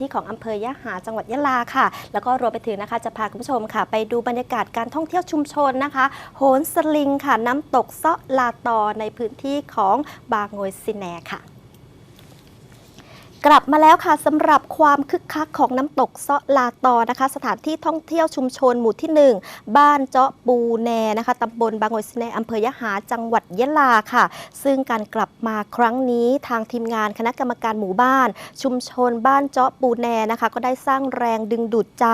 ที่ของอำเภอยะหาจังหวัดยะลาค่ะ แล้วก็รวมไปถึงนะคะจะพาคุณผู้ชมค่ะ ไปดูบรรยากาศการท่องเที่ยวชุมชนนะคะ โหนสลิงค่ะ น้ำตกเซาะลาตอในพื้นที่ของบางโงยซิแนค่ะ กลับมาแล้วค่ะสำหรับความคึกคักของน้ำตกเซาะลาตอนะคะ สถานที่ท่องเที่ยวชุมชนหมู่ที่ 1 บ้านเจาะปูแนนะคะตำบลบางโอยสแนอำเภอยะหาจังหวัดยะลาค่ะ ซึ่งการกลับมาครั้งนี้ทางทีมงานคณะกรรมการหมู่บ้าน ชุมชนบ้านเจาะปูแนนะคะ ก็ได้สร้างแรงดึงดูดใจ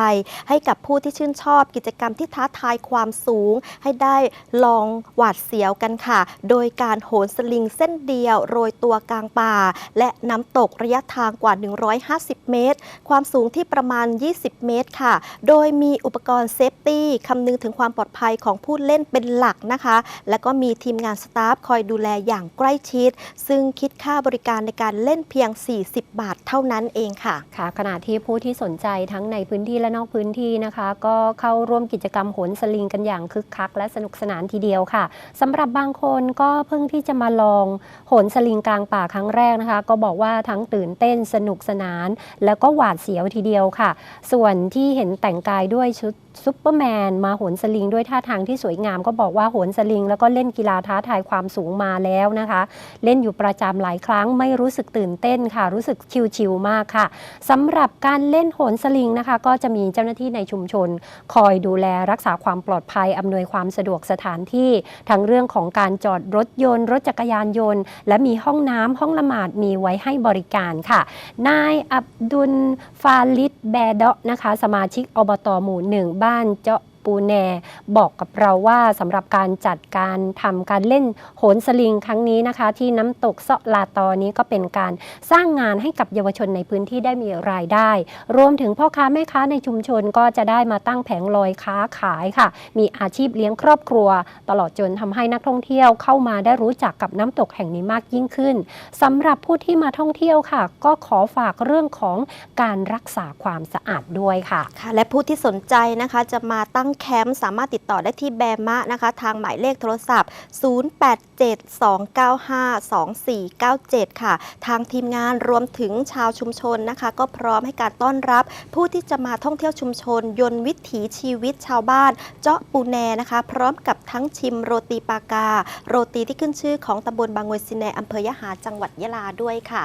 ให้กับผู้ที่ชื่นชอบกิจกรรมที่ท้าทายความสูง ให้ได้ลองหวาดเสียวกันค่ะ โดยการโหนสลิงเส้นเดียวโรยตัวกลางป่า และน้ำตกระยะทางกว่า 150 เมตร ความสูงที่ประมาณ 20 เมตรค่ะ โดยมีอุปกรณ์เซฟตี้คำนึงถึงความปลอดภัยของผู้เล่นเป็นหลักนะคะ และก็มีทีมงานสตาฟคอยดูแลอย่างใกล้ชิด ซึ่งคิดค่าบริการในการเล่นเพียง 40 บาทเท่านั้นเองค่ะ ค่ะ ขณะที่ผู้ที่สนใจทั้งในพื้นที่และนอกพื้นที่นะคะ ก็เข้าร่วมกิจกรรมโหนสลิงกันอย่างคึกคัก และสนุกสนานทีเดียวค่ะสำหรับบางคนก็เพิ่งที่จะมาลองโหนสลิงกลางป่าครั้งแรกนะคะ ก็บอกว่าทั้งตื่นเต้นสนุกสนาน แล้วก็หวาดเสียวทีเดียวค่ะ ส่วนที่เห็นแต่งกายด้วยชุดซุปเปอร์แมนมาโหนสลิงด้วยท่าทางที่สวยงามก็บอกว่าโหนสลิง แล้วก็เล่นกีฬาท้าทายความสูงมาแล้วนะคะ เล่นอยู่ประจำหลายครั้งไม่รู้สึกตื่นเต้นค่ะ รู้สึกชิลๆมากค่ะสำหรับการเล่นโหนสลิงนะคะ ก็จะมีเจ้าหน้าที่ในชุมชน คอยดูแลรักษาความปลอดภัยอำนวยความสะดวกสถานที่ ทั้งเรื่องของการจอดรถยนต์ รถจักรยานยนต์ และมีห้องน้ำห้องละหมาดมีไว้ให้บริการค่ะนายอับดุลฟาลิดแบดะนะคะ สมาชิกอบตหมู่หนึ่งบ้านเจาะ ปูแนบอกกับเราว่าสำหรับการจัดการทำการเล่นโหนสลิงครั้งนี้นะคะ ที่น้ำตกเซาะลาตอนี้ก็เป็นการสร้างงานให้กับเยาวชนในพื้นที่ได้มีรายได้ รวมถึงพ่อค้าแม่ค้าในชุมชนก็จะได้มาตั้งแผงลอยค้าขายค่ะ มีอาชีพเลี้ยงครอบครัว ตลอดจนทำให้นักท่องเที่ยวเข้ามาได้รู้จักกับน้ำตกแห่งนี้มากยิ่งขึ้นสำหรับผู้ที่มาท่องเที่ยวค่ะ ก็ขอฝากเรื่องของการรักษาความสะอาดด้วยค่ะค่ะ และผู้ที่สนใจนะคะจะมาตั้งแคมป์สามารถติดต่อได้ที่แบมะนะคะ ทางหมายเลขโทรศัพท์ 0872952497 ค่ะ ทางทีมงานรวมถึงชาวชุมชนนะคะ ก็พร้อมให้การต้อนรับ ผู้ที่จะมาท่องเที่ยวชุมชน ยนต์วิถีชีวิตชาวบ้าน เจาะปูแนนะคะ พร้อมกับทั้งชิมโรตีปากา โรตีที่ขึ้นชื่อของตำบลบางงวยซินแนอำเภอยะหาจังหวัดยะลาด้วยค่ะ